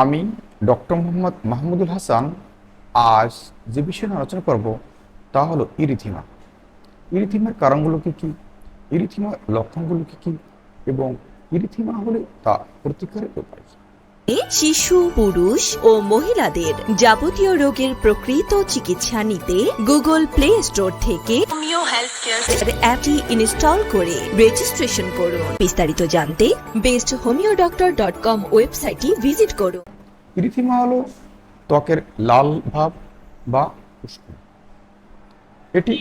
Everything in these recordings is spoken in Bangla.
আমি ডক্টর মোহাম্মদ মাহমুদুল হাসান। আজ যে বিষয়ে আলোচনা করব তা হলো ইরিথিমা। ইরিথিমার কারণগুলো কি? কী ইরিথিমার লক্ষণগুলো কি? কী এবং ইরিথিমা হলে তা প্রতিকারের উপায়? শিশু পুরুষ ও মহিলাদের যাবতীয় রোগের প্রকৃত চিকিৎসা নিতে গুগল প্লে স্টোর থেকে অ্যাপটি ইনস্টল করে রেজিস্ট্রেশন করুন। বিস্তারিত জানতে best homeo doctor dot com ওয়েবসাইটটি ভিজিট করুন। ইরিথিমা হলো ত্বকের লাল ভাব বা উষ্ণ। এটি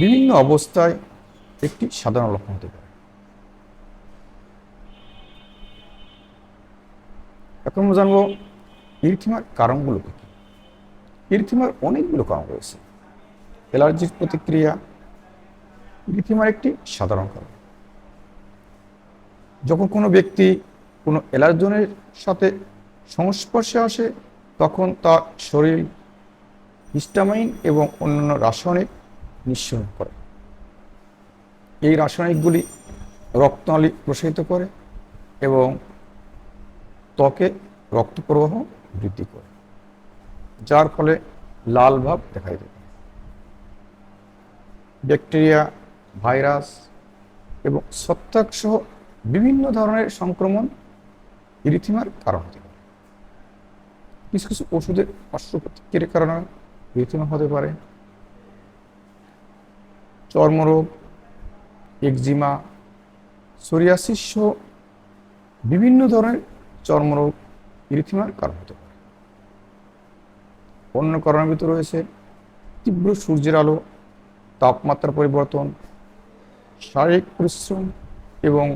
বিভিন্ন অবস্থায় একটি সাধারণ লক্ষণ হতে পারে। এখন জানব ইরিথিমার কারণগুলো কি কি? ইরিথিমার অনেকগুলো কারণ রয়েছে। অ্যালার্জির প্রতিক্রিয়া ইরিথিমার একটি সাধারণ কারণ। যখন কোনো ব্যক্তি কোনো অ্যালার্জনের সাথে সংস্পর্শে আসে, তখন তার শরীর হিস্টামাইন এবং অন্যান্য রাসায়নিক নিঃসরণ করে। এই রাসায়নিকগুলি রক্তনালী প্রসারিত করে এবং ত্বকে রক্ত প্রবাহ বৃদ্ধি করে, যার ফলে লাল ভাব দেখা পারে ব্যাকটেরিয়া, ভাইরাস এবং ছত্রাক সহ বিভিন্ন ধরনের সংক্রমণ ইরিথিমার কারণ হতে পারে। কিছু কিছু ওষুধের পার্শ্ব প্রতিক্রিয়ার কারণে ইরিথিমা হতে পারে। চর্মরোগ, একজিমা, সোরিয়াসিস সহ বিভিন্ন ধরনের চর্মরোগ ইরিথিমার কারণ হতে পারে। অন্য কারণের ভিতরে রয়েছে তীব্র সূর্যের আলো তাপমাত্রা পরিবর্তন, শারীরিক পরিশ্রম এবং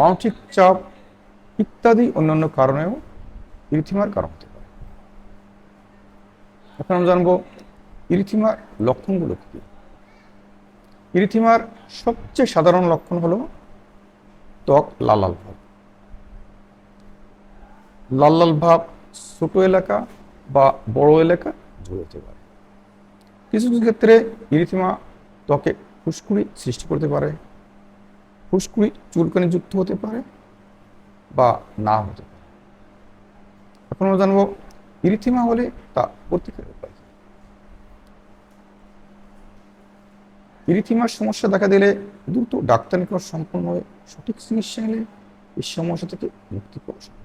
মানসিক চাপ ইত্যাদি অন্যান্য কারণেও ইরিথিমার কারণ হতে পারে। এখন আমরা জানব ইরিথিমার লক্ষণগুলো কি? ইরিথিমার সবচেয়ে সাধারণ লক্ষণ হলো ত্বক লাল লাল লাল লাল ভাব ছোট এলাকা বা বড় এলাকা হতে পারে। কিছু কিছু ক্ষেত্রে ইরিথিমা ত্বকে ফুসকুড়ি সৃষ্টি করতে পারে ফুসকুড়ি চুলকানি যুক্ত হতে পারে বা না হতে পারে। এখন আমরা জানব ইরিথিমা হলে তা প্রতিকারের উপায় ইরিথিমার সমস্যা দেখা দিলে দ্রুত ডাক্তার নিকট সম্পূর্ণ হয়ে সঠিক চিকিৎসা নিলে এই সমস্যা থেকে মুক্তি পাওয়া